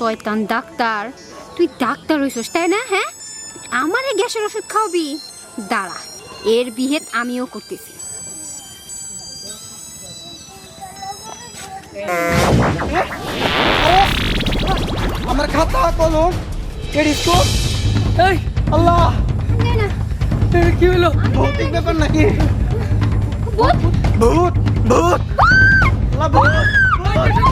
শয়তান ডাক্তার। তুই ডাক্তার হইছস তাই না হ্যাঁ? আমারে গ্যাসের ওষুধ খাওয়াবি। দাঁড়া এর বিহেত আমিও করতেছি। আমার খাতা কলম এই আল্লাহ! কি হলো? ভৌতিক ব্যাপার নাকি? ভূত। ভূত ভূত আল্লাহ ভূত।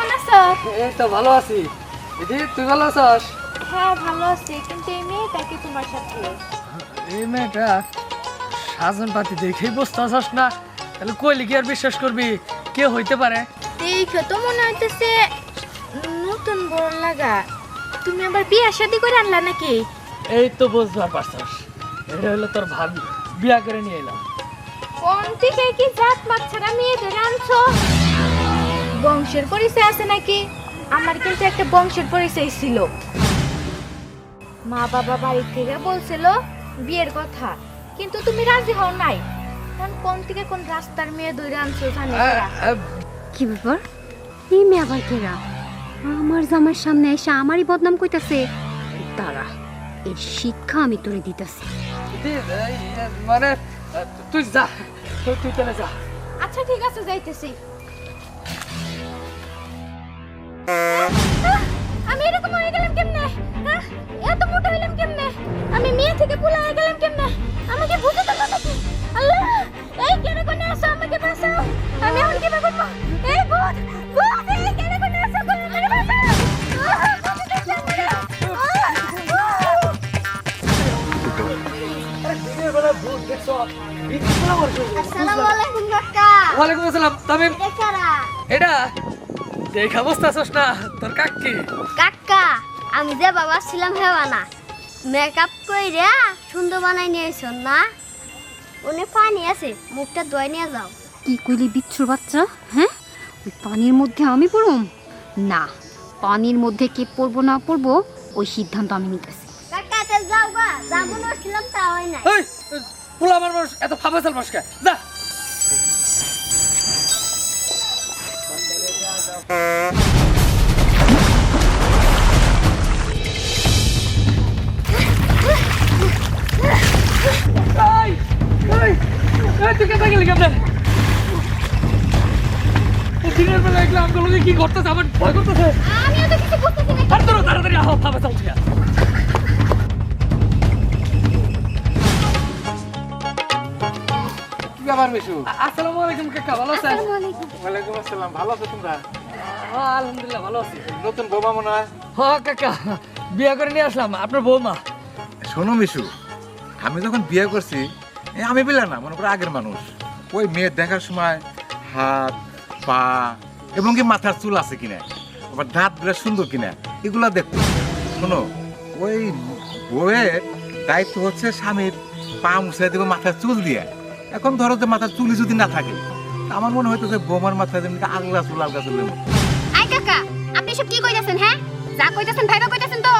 কেমন আছো এই তো ভালো আছি। দিদি তুই ভালো আছিস? হ্যাঁ ভালো আছি। কিন্তু এই মেয়েটা কি তোমার সাথে? এই মেয়েটা সাজন পাতি দেখেই বুঝতে পারছস না। তাহলে কইলে কি আর বিশ্বাস করবি? কে হইতে পারে। দেখো তো মনে হইতেছে নতুন বড় লাগা। তুমি আবার বিয়া শাদি করে আনলা নাকি? এই তো বুঝবার পারছস। এটা হলো তোর ভাবি। বিয়া করে নিয়ে এলাম। কোন থেকে কি জাত মাত ছাড়া মেয়ে ধরে আনছো? বংশের পরিচয় আছে নাকি? আমার কিন্তু একটা বংশের পরিচয় ছিল। মা বাবা বাড়ি থেকে বলছিল বিয়ের কথা কিন্তু তুমি রাজি হও নাই। কোন কোন থেকে কোন রাস্তার মেয়ে ধরে আনছো জানি কি ব্যাপার? এই মেয়ে আবার কেরা আমার জামার সামনে এসে আমারই বদনাম কইতাছে। তারা এর শিক্ষা আমি তোরে দিতাছি। মানে তুই যা তুই তুই তাহলে যা। আচ্ছা ঠিক আছে যাইতেছি। আমি এরকম হয়ে গেলাম কেমনে হ্যাঁ? এত মোটা হইলাম কেমনে আমি মেয়ে থেকে পোলা হয়ে গেলাম কেমনে আমাকে বুঝে তো নাকি আল্লাহ এই কেনে কোনে আসো আমাকে বাঁচাও আমি এখন কি করব এই ভূত ভূত এই কেনে কোনে আসো কোনে মেরে বাঁচাও আহ, ভূত এসেছে আমাকে। আহ, আহ। আসসালামু আলাইকুম কাকা ওয়ালাইকুম আসসালাম তবে এটা দেখা না তোর কাকি। কাকা আমি যে বাবা ছিলাম হেওয়া না মেকআপ কইরা সুন্দর বানাই নিয়েছ না? উনি পানি আছে মুখটা ধুয়ে নিয়ে যাও। কি কইলি বিচ্ছুর বাচ্চা হ্যাঁ? ওই পানির মধ্যে আমি পড়ুম? না পানির মধ্যে কে পড়ব না পড়ব ওই সিদ্ধান্ত আমি নিতেছি। কাকা তেল যাও গা যাব না ছিলাম তা হয় না এই পোলা আমার মানুষ এত ফাফা চাল যা। দিনের বেলা এগুলো আমগুলোকে কি করতেছে আমার ভয় করতেছে আমিও তো কিছু বুঝতেছি না আর তোরা তাড়াতাড়ি আহ ফাফা চাল কি ব্যাপার মিশু আসসালামু আলাইকুম কাকা ভালো আছেন? ওয়ালাইকুম আসসালাম ভালো আছো তোমরা? আলহামদুলিল্লাহ ভালো আছি। নতুন বোমা মনে হয়? হ্যাঁ কাকা বিয়ে করে নিয়ে আসলাম আপনার বৌমা। শোনো মিশু আমি যখন বিয়ে করছি আমি বিলা না মনে করো আগের মানুষ। ওই মেয়ে দেখার সময় হাত পা এবং কি মাথার চুল আছে কিনা আবার দাঁতগুলা সুন্দর কিনা এগুলা দেখতো শোনো ওই বউয়ের দায়িত্ব হচ্ছে স্বামীর পা মুছাই দেবে মাথার চুল দিয়ে। এখন ধরো যে মাথার চুলই যদি না থাকে আমার মনে হয়তো যে বৌমার মাথায় যেমনি আগলা চুল আগলা চুলের মতো। আপনি সব কি কইতাছেন হ্যাঁ? যা কইতাছেন ভাইবা কইতাছেন তো।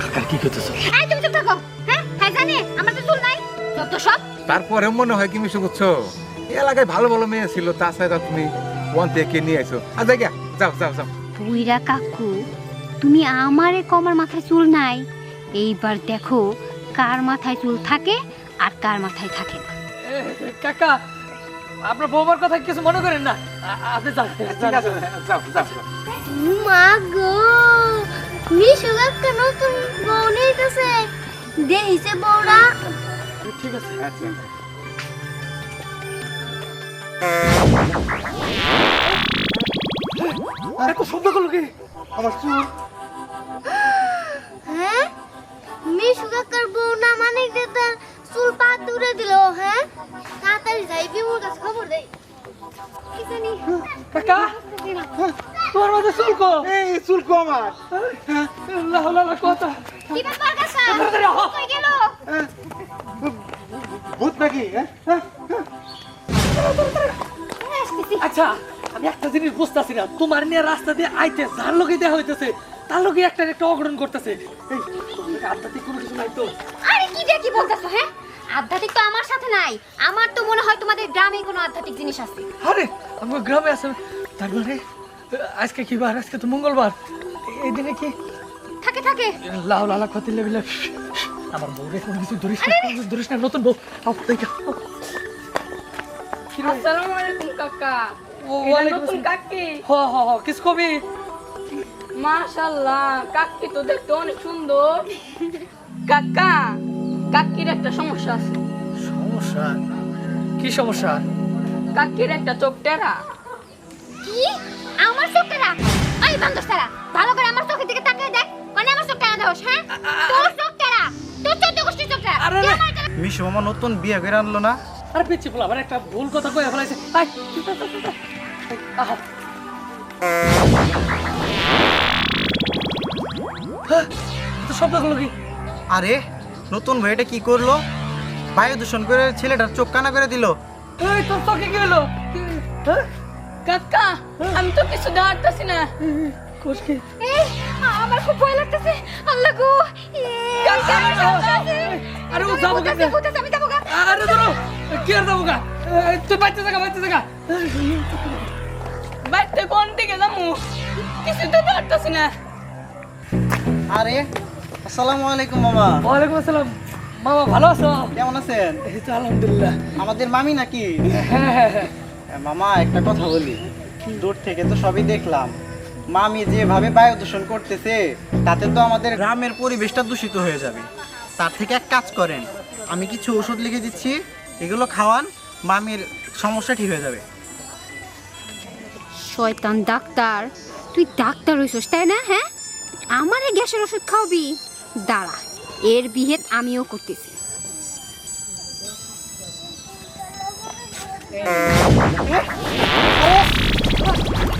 কাকার কি করতেছ এই তুমি চুপ থাকো হ্যাঁ? হ্যাঁ জানি আমার তো চুল নাই যত সব। তারপরে মনে হয় কি মিশু এই এলাকায় ভালো ভালো মেয়ে ছিল তাছাড়া তুমি ওয়ান থেকে নিয়ে আইছো? আর যাই গিয়া, যাও যাও যাও। বুইরা কাকু তুমি আমারে কমার মাথায় চুল নাই। এইবার দেখো কার মাথায় চুল থাকে আর কার মাথায় থাকে না। কাকা আপনার বৌমার কথা কিছু মনে করেন না? আপনি যান। ঠিক আছে যাও যাও যাও। মা গো মিশু কাকা নতুন বউ নিতেছে। দেখিছে বউরা? ঠিক আছে আচ্ছা এত শব্দ করল কি? আমার চুল। হ্যাঁ? মিশু কাকার বউ না মানে তার চুল পা তুলে দিল হ্যাঁ? তাড়াতাড়ি যাই বিমুর কাছে খবর দেই। কি জানি? কাকা! তোমার মাঝে চুলকো? এই চুলকো আমার। লাহ লাহ কথা কি ব্যাপার কাকা? কই গেল? ভূত নাকি? হ্যাঁ হ্যাঁ? আচ্ছা আমি একটা জিনিস বুঝতেছি না। তোমার নিয়ে রাস্তা দিয়ে আইতে যার লোকে দেওয়া হইতেছে তার লোকে একটা একটা অঘটন করতেছে এই কোনো কিছু নাই তো? আরে কি কি বলতেছো হ্যাঁ? আধ্যাত্মিক তো আমার সাথে নাই। আমার তো মনে হয় তোমাদের গ্রামে কোনো আধ্যাত্মিক জিনিস আছে। আরে আমার গ্রামে আছে। তার মানে আজকে কি বার? আজকে তো মঙ্গলবার। এই দিনে কি? থাকে থাকে। লাউ লালা ক্ষতি লেবিলে আমার বউরে কোনো কিছু ধরিস না কিছু ধরিস না নতুন বউ। আও দেখা। আসসালামু আলাইকুম কাকা। ও ওয়ালাইকুম নতুন কাকি। হ হ হ কিস কবি? মাশাআল্লাহ কাকি তো দেখতে অনেক সুন্দর। কাকা কাকির একটা সমস্যা আছে। সমস্যা? কি সমস্যা? কাকির একটা চোখ টেরা। কি? আমার চোখটা এই বান্দরসারা ভালো করে আমার চোখের দিকে তাকিয়ে দেখ। মানে আমার চোখটা দোষ হ্যাঁ? তোর চোখটা তোর চোদ্দ গোষ্ঠী চোখটা আরে মিশু মামা নতুন বিয়ে করে আনলো না? আরে পিচ্ছি বলা আমার একটা ভুল কথা কয়ে ফেলাইছে। আয়। আহ। তো শব্দ হলো কি? আরে নতুন ভাইটা কি করল? বায়ু দূষণ করে ছেলেটার চোখ কানা করে দিল। এই তোর চোখে কি হলো? হ্যাঁ? কাকা আমি তো কিছু দাঁড়াতেছি না। কোষ কি? এই আমার খুব ভয় লাগতেছে। আল্লাহ গো। আরে ও যাব কেন আমি যাব আরে ধরো কি আর যাব গা? তুই বাচ্চা জায়গা বাচ্চা জায়গা বাইতে কোন দিকে যাব? কিছু তো দাঁড়াতেছি না। আরে আসসালামু আলাইকুম মামা। ওয়ালাইকুম আসসালাম। মামা ভালো আছো? কেমন আছেন? এই তো আলহামদুলিল্লাহ। আমাদের মামি নাকি? হ্যাঁ হ্যাঁ হ্যাঁ। মামা একটা কথা বলি। দূর থেকে তো সবই দেখলাম। মামি যেভাবে বায়ু দূষণ করতেছে তাতে তো আমাদের গ্রামের পরিবেশটা দূষিত হয়ে যাবে। তার থেকে এক কাজ করেন আমি কিছু ওষুধ লিখে দিচ্ছি এগুলো খাওয়ান মামির সমস্যা ঠিক হয়ে যাবে। শয়তান ডাক্তার তুই ডাক্তার হইছস তাই না হ্যাঁ? আমারে গ্যাসের ওষুধ খাওয়াবি। দাঁড়া এর বিহেত আমিও করতেছি।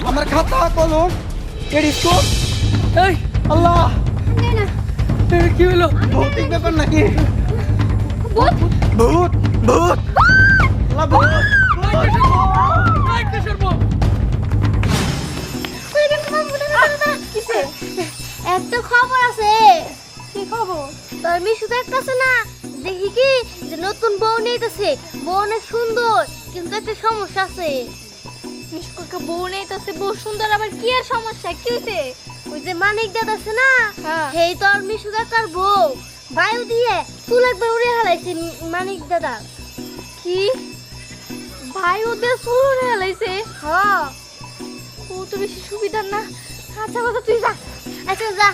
আমার খাতা কলম টেলিস্কোপ এই আল্লাহ! কি হলো? ভৌতিক ব্যাপার নাকি? ভূত? ভূত ভূত! আল্লাহ? একটা খবর আছে। খবর? তোর মিশু দেখতেছে না দেখি কি যে নতুন বউ নিতেছে বউ অনেক সুন্দর কিন্তু একটা সমস্যা আছে। মিশুকে বউ নিতেছে বউ সুন্দর আবার কি আর সমস্যা? কি হইছে? ওই যে মানিক দাদা আছে না সেই তোর মিশু কাকার বউ। বায়ু দিয়ে চুল একবার উড়ে হালাইছে মানিক দাদা। কি? বায়ু দিয়ে চুল উড়ে হালাইছে? হ্যাঁ। ও তো বেশি সুবিধার না। আচ্ছা কথা তুই যা। আচ্ছা যা।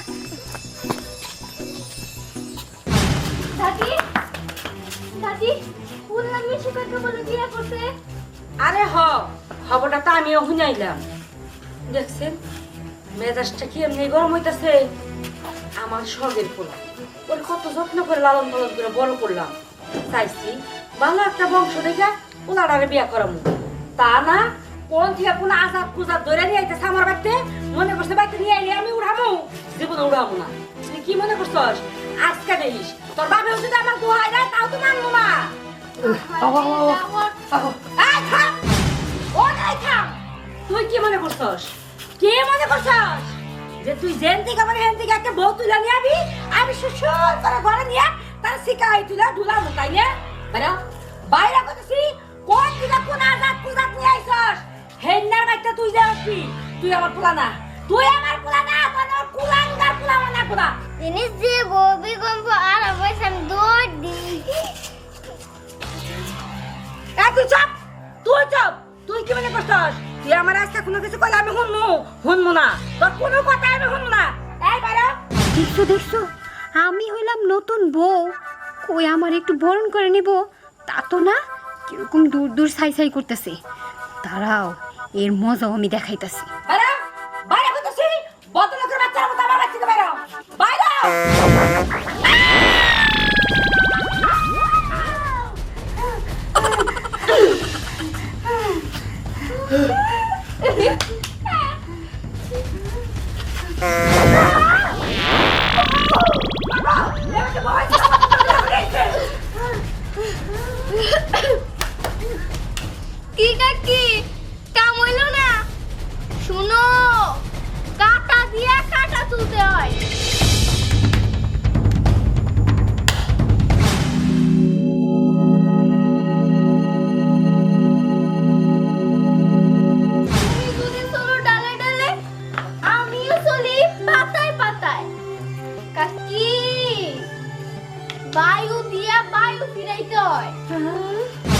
দাদি বললাম মিশু কাকা বলে আরে হ, খবরটা তো আমিও শুনাইলাম। দেখছেন, মেজাজটা কি এমনি গরম হইতাছে? আমার স্বর্গের ওর কত যত্ন করে লালন পালন করে বড় করলাম। চাইছি, ভালো একটা বংশ দেখে পোলাটারে বিয়া করামু। তা না, কোন থেকে কোন আজাদ কুজাদ ধরে নিয়ে আইতেছে আমার বাড়িতে? মনে করছে বাড়িতে নিয়ে আইলে আমি উড়ামু? জীবনে উড়ামু না। কি মনে করছস? আজকে দেখিস, তোর বাবা যদি আমার দোহাই দেয়, তাও তো মানবো তুই কি মনে করছস কে মনে করছস যে তুই জেন থেকে মানে হেন থেকে বউ বাইরে কোন দিকে কোন আজাদ পূজাত নিয়ে বাইটা তুই যে তুই আমার পোলা না তুই আমার পোলা না তোর আমার কুলাঙ্গার পোলা মানে পোলা জিনিস যে ববি গম্প আর অবশ্য দৌড় দিই তুই চপ! তুই চপ! তুই কি মনে করছস? তুই আমার আজকে কোনো কিছু কইলে আমি শুনমু? শুনমু না। তোর কোনো কথা আমি শুনমু না। এই বাইরে। দেখছ দেখছ? আমি হইলাম নতুন বউ। কই আমার একটু বরণ করে নিব? তা তো না কীরকম দূর দূর সাই সাই করতেছে। দাঁড়াও এর মজাও আমি দেখাইতাছি। বাইরে। বাইরে কইতেছি বদলোকের বাচ্চার মতো আমার বাচ্চাকে বাইরে। বাইরে। কি কাকি না? শুনো কাটা দিয়া কাটা তুলতে হয়। বায়ু দিয়া বায়ু ফিরাইতে হয়। হ্যাঁ।